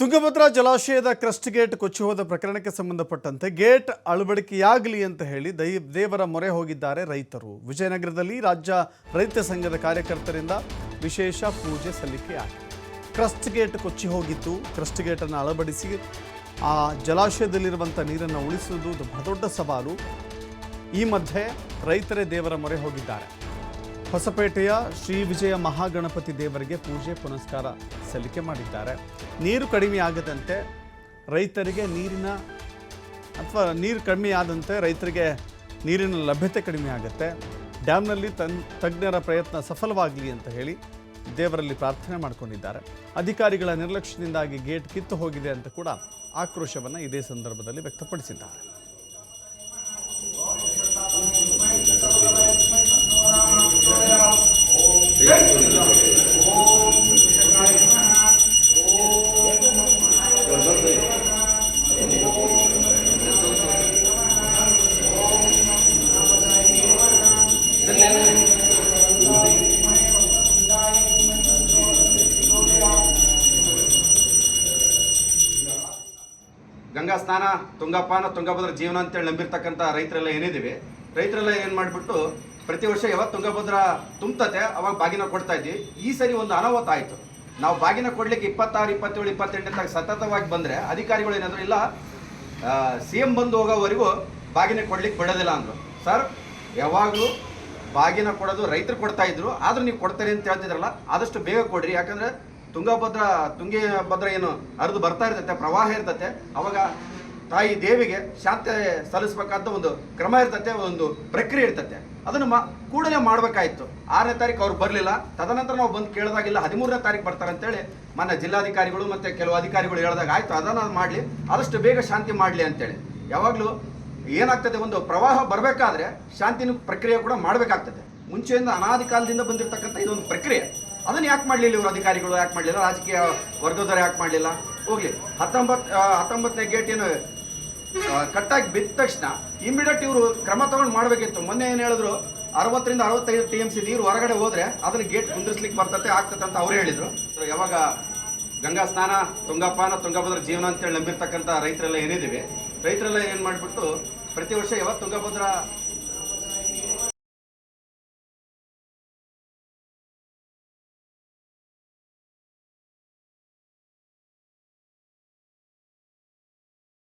ತುಂಗಭದ್ರಾ ಜಲಾಶಯದ crust gate ಕೊಚ್ಚಿ ಹೋದ ಪ್ರಕರಣಕ್ಕೆ ಸಂಬಂಧಪಟ್ಟಂತೆ ಗೇಟ್ ಅಳವಡಿಕೆಯಾಗಲಿ ಅಂತ ಹೇಳಿ ದೈ, ದೇವರ ಮೊರೆ ಹೋಗಿದ್ದಾರೆ ರೈತರು. ವಿಜಯನಗರದಲ್ಲಿ ರಾಜ್ಯ ರೈತ ಸಂಘದ ಕಾರ್ಯಕರ್ತರಿಂದ ವಿಶೇಷ ಪೂಜೆ ಸಲ್ಲಿಕೆಯಾಗಿದೆ ಕ್ರಸ್ಟ್ ಗೇಟ್ ಕೊಚ್ಚಿ ಹೋಗಿದ್ದು, ಕ್ರಸ್ಟ್ ಗೇಟನ್ನು ಅಳವಡಿಸಿ ಆ ಜಲಾಶಯದಲ್ಲಿರುವಂಥ ನೀರನ್ನು ಉಳಿಸುವುದು ದೊಡ್ಡ ಸವಾಲು. ಈ ಮಧ್ಯೆ ರೈತರೇ ದೇವರ ಮೊರೆ ಹೋಗಿದ್ದಾರೆ. ಹೊಸಪೇಟೆಯ ಶ್ರೀ ವಿಜಯ ಮಹಾಗಣಪತಿ ದೇವರಿಗೆ ಪೂಜೆ ಪುನಸ್ಕಾರ ಸಲ್ಲಿಕೆ ಮಾಡಿದ್ದಾರೆ. ನೀರು ಕಡಿಮೆ ಆಗದಂತೆ ರೈತರಿಗೆ ನೀರಿನ ಅಥವಾ ನೀರು ಕಡಿಮೆ ಆದಂತೆ ರೈತರಿಗೆ ನೀರಿನ ಲಭ್ಯತೆ ಕಡಿಮೆ ಆಗುತ್ತೆ. ಡ್ಯಾಮ್ನಲ್ಲಿ ತನ್ ತಜ್ಞರ ಪ್ರಯತ್ನ ಸಫಲವಾಗಲಿ ಅಂತ ಹೇಳಿ ದೇವರಲ್ಲಿ ಪ್ರಾರ್ಥನೆ ಮಾಡಿಕೊಂಡಿದ್ದಾರೆ. ಅಧಿಕಾರಿಗಳ ನಿರ್ಲಕ್ಷ್ಯದಿಂದಾಗಿ ಗೇಟ್ ಕಿತ್ತು ಹೋಗಿದೆ ಅಂತ ಕೂಡ ಆಕ್ರೋಶವನ್ನು ಇದೇ ಸಂದರ್ಭದಲ್ಲಿ ವ್ಯಕ್ತಪಡಿಸಿದ್ದಾರೆ. ಗಂಗಾ ಸ್ನಾನ ತುಂಗಪಾನ ತುಂಗಭದ್ರ ಜೀವನ ಅಂತೇಳಿ ನಂಬಿರ್ತಕ್ಕಂಥ ರೈತರೆಲ್ಲ ಏನಿದ್ದೀವಿ? ರೈತರೆಲ್ಲ ಏನು ಮಾಡಿಬಿಟ್ಟು ಪ್ರತಿ ವರ್ಷ ಯಾವತ್ತು ತುಂಗಭದ್ರ ತುಂಬತತೆ, ಅವಾಗ ಬಾಗಿನ ಕೊಡ್ತಾ ಇದ್ವಿ. ಈ ಸರಿ ಒಂದು ಅನಾಹುತ ಆಯಿತು. ನಾವು ಬಾಗಿನ ಕೊಡ್ಲಿಕ್ಕೆ ಇಪ್ಪತ್ತಾರು, ಇಪ್ಪತ್ತೇಳು ಇಪ್ಪತ್ತೆಂಟನೇ ಸತತವಾಗಿ ಬಂದರೆ ಅಧಿಕಾರಿಗಳು ಏನಾದರೂ ಇಲ್ಲ ಸಿ ಎಂ ಬಂದು ಹೋಗೋವರೆಗೂ ಬಾಗಿನ ಕೊಡ್ಲಿಕ್ಕೆ ಬಿಡೋದಿಲ್ಲ ಅಂದರು. ಸರ್, ಯಾವಾಗಲೂ ಬಾಗಿನ ಕೊಡೋದು ರೈತರು ಕೊಡ್ತಾ ಇದ್ರು, ಆದರೂ ನೀವು ಕೊಡ್ತಾರೆ ಅಂತ ಹೇಳ್ತಿದ್ರಲ್ಲ, ಆದಷ್ಟು ಬೇಗ ಕೊಡ್ರಿ. ಯಾಕಂದ್ರೆ ತುಂಗಭದ್ರ, ತುಂಗಿ ಭದ್ರ ಏನು ಹರಿದು ಬರ್ತಾ ಇರ್ತೈತೆ, ಪ್ರವಾಹ ಇರ್ತೈತೆ. ಅವಾಗ ತಾಯಿ ದೇವಿಗೆ ಶಾಂತಿ ಸಲ್ಲಿಸ್ಬೇಕಾದ ಒಂದು ಕ್ರಮ ಇರ್ತೈತೆ, ಒಂದು ಪ್ರಕ್ರಿಯೆ ಇರ್ತೈತೆ. ಅದನ್ನು ಕೂಡಲೇ ಮಾಡಬೇಕಾಯಿತು. ಆರನೇ ತಾರೀಕು ಅವ್ರು ಬರಲಿಲ್ಲ. ತದನಂತರ ನಾವು ಬಂದು ಕೇಳಿದಾಗಿಲ್ಲ ಹದಿಮೂರನೇ ತಾರೀಕು ಬರ್ತಾರೆ ಅಂತೇಳಿ ಮೊನ್ನೆ ಜಿಲ್ಲಾಧಿಕಾರಿಗಳು ಮತ್ತು ಕೆಲವು ಅಧಿಕಾರಿಗಳು ಹೇಳಿದಾಗ, ಆಯ್ತು, ಅದನ್ನು ಮಾಡಲಿ. ಆದಷ್ಟು ಬೇಗ ಶಾಂತಿ ಮಾಡಲಿ ಅಂತೇಳಿ. ಯಾವಾಗಲೂ ಏನಾಗ್ತದೆ, ಒಂದು ಪ್ರವಾಹ ಬರಬೇಕಾದ್ರೆ ಶಾಂತಿನ ಪ್ರಕ್ರಿಯೆ ಕೂಡ ಮಾಡಬೇಕಾಗ್ತದೆ. ಮುಂಚೆಯಿಂದ ಅನಾದಿ ಕಾಲದಿಂದ ಬಂದಿರತಕ್ಕಂಥ ಇದೊಂದು ಪ್ರಕ್ರಿಯೆ. ಅದನ್ನು ಯಾಕೆ ಮಾಡಲಿಲ್ಲ ಇವರು ಅಧಿಕಾರಿಗಳು? ಯಾಕೆ ಮಾಡಲಿಲ್ಲ? ರಾಜಕೀಯ ವರ್ಗದವರು ಯಾಕೆ ಮಾಡಲಿಲ್ಲ? ಹೋಗ್ಲಿ. ಹತ್ತೊಂಬತ್ತು ಹತ್ತೊಂಬತ್ತನೇ ಗೇಟ್ ಏನು ಕಟ್ಟಾಗಿ ಬಿದ್ದ ತಕ್ಷಣ ಇಮಿಡಿಯೇಟ್ ಇವರು ಕ್ರಮ ತಗೊಂಡು ಮಾಡಬೇಕಿತ್ತು. ಮೊನ್ನೆ ಏನು ಹೇಳಿದ್ರು? ಅರವತ್ತರಿಂದ ಅರವತ್ತೈದು ಟಿ ಎಂ ಸಿ ನೀರು ಹೊರಗಡೆ ಹೋದರೆ ಅದನ್ನು ಗೇಟ್ ಕುಂದಿರ್ಸ್ಲಿಕ್ಕೆ ಬರ್ತತೆ ಆಗ್ತದೆ ಅಂತ ಅವರು ಹೇಳಿದರು. ಯಾವಾಗ ಗಂಗಾ ಸ್ನಾನ, ತುಂಗಾಪಾನ, ತುಂಗಭದ್ರ ಜೀವನ ಅಂತೇಳಿ ನಂಬಿರ್ತಕ್ಕಂಥ ರೈತರೆಲ್ಲ ಏನಿದ್ದೀವಿ, ರೈತರೆಲ್ಲ ಏನು ಮಾಡಿಬಿಟ್ಟು ಪ್ರತಿ ವರ್ಷ ಯಾವತ್ತು ತುಂಗಭದ್ರ